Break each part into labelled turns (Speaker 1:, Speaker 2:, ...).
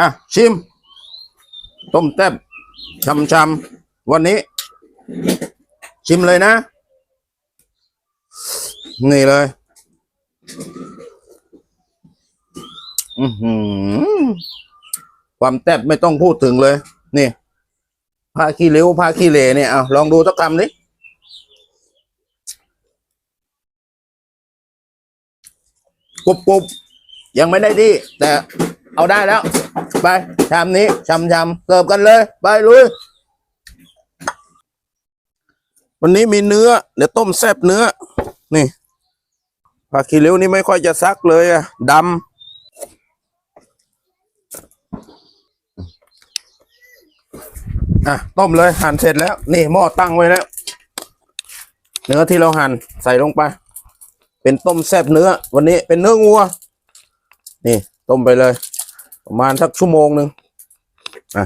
Speaker 1: อะชิม ต้มแต้มชำชำๆวันนี้ ชิมเลยนะ นี่เลย อือหือความแต้บไม่ต้องพูดถึงเลย นี่ผ้าขี้ริ้วผ้าขี้เหร่เนี่ยเอาลองดูสักคำนี้กรุบกรุบยังไม่ได้ดีแต่เอาได้แล้ว ไปชามนี้ชำชำเสิร์ฟกันเลย ไปลุย วันนี้มีเนื้อ เดี๋ยวต้มแซบเนื้อ นี่ผักขี้ริ้วนี่ไม่ค่อยจะซักเลยอะดำอะ ต้มเลยหั่นเสร็จแล้ว นี่หม้อตั้งไว้แล้ว เนื้อที่เราหั่นใส่ลงไป เป็นต้มแซบเนื้อ วันนี้เป็นเนื้องัว นี่ ต้มไปเลย ประมาณสักชั่วโมงหนึ่งอะ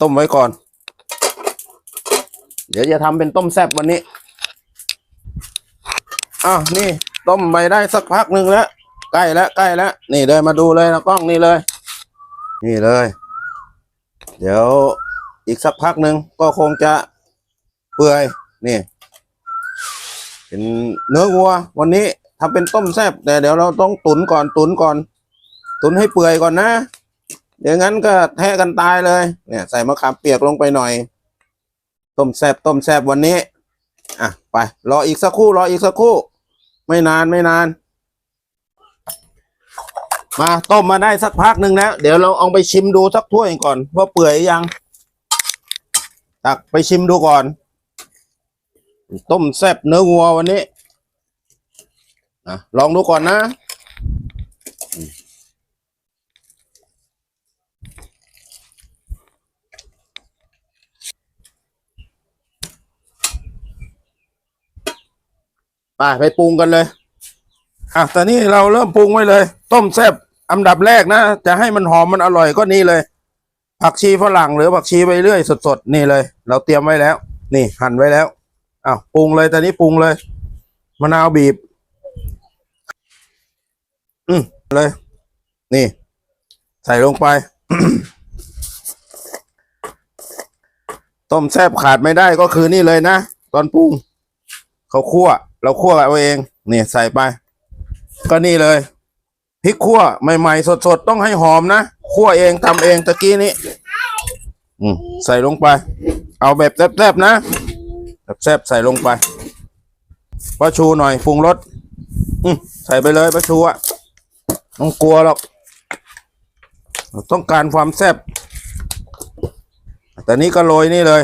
Speaker 1: ต้มไว้ก่อน เดี๋ยวจะทำเป็นต้มแซบวันนี้อ้าวนี่ ต้มไปได้สักพักหนึ่งแล้วใกล้แล้วใกล้แล้วนี่เลยมาดูเลยนะกล้องนี่เลย นี่เลย เดี๋ยวอีกสักพักหนึ่งก็คงจะเปื่อยนี่ เป็นเนื้อวัว วันนี้ทำเป็นต้มแซ่บแต่เดี๋ยวเราต้องตุนก่อนตุนก่อน ตุนให้เปื่อยก่อนนะ เดี๋ยวงั้นก็แทะกันตายเลย เนี่ย ใส่มะขามเปียกลงไปหน่อย ต้มแซ่บต้มแซ่บวันนี้ อะ ไป รออีกสักครู่ รออีกสักครู่ ไม่นานไม่นาน มาต้มมาได้สักพักหนึ่งแล้ว เดี๋ยวเราเอาไปชิมดูสักถ้วยก่อน ว่าเปื่อยยัง ตักไปชิมดูก่อน ต้มแซ่บเนื้อวัววันนี้นะลองดูก่อนนะ ไปไปปรุงกันเลย อะตอนนี้เราเริ่มปรุงไว้เลย ต้มแซ่บอันดับแรกนะ จะให้มันหอมมันอร่อยก็นี่เลย ผักชีฝรั่งหรือผักชีใบเลื่อยสดๆ นี่เลย เราเตรียมไว้แล้ว นี่หั่นไว้แล้วอ้าวปรุงเลยตอนนี้ปรุงเลยมะนาวบีบ อืมเลย นี่ ใส่ลงไป ต้มแซ่บขาดไม่ได้ก็คือนี่เลยนะ ตอนปรุงเขาคั่ว เราคั่วเอาเองนี่ใส่ไป ก็นี่เลยพริกคั่วใหม่ๆสดๆต้องให้หอมนะคั่วเองทำเองตะกี้นี้อืมใส่ลงไป เอาแบบแซ่บๆนะแบบแซ่บใส่ลงไปปลาชูหน่อยปรุงรสอืมใส่ไปเลยปลาชูอะต้องกลัวหรอกต้องการความแซ่บแต่นี้ก็โรยนี่เลย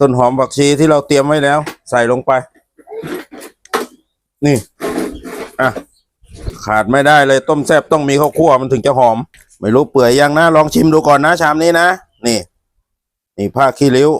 Speaker 1: ต้นหอมผักชีที่เราเตรียมไว้แล้ว ใส่ลงไป นี่ อะ ขาดไม่ได้เลยต้มแซ่บต้องมีข้าวคั่วมันถึงจะหอม ไม่รู้เปื่อยยังนะ ลองชิมดูก่อนนะ ชามนี้นะ นี่ นี่ผ้าขี้ริ้ว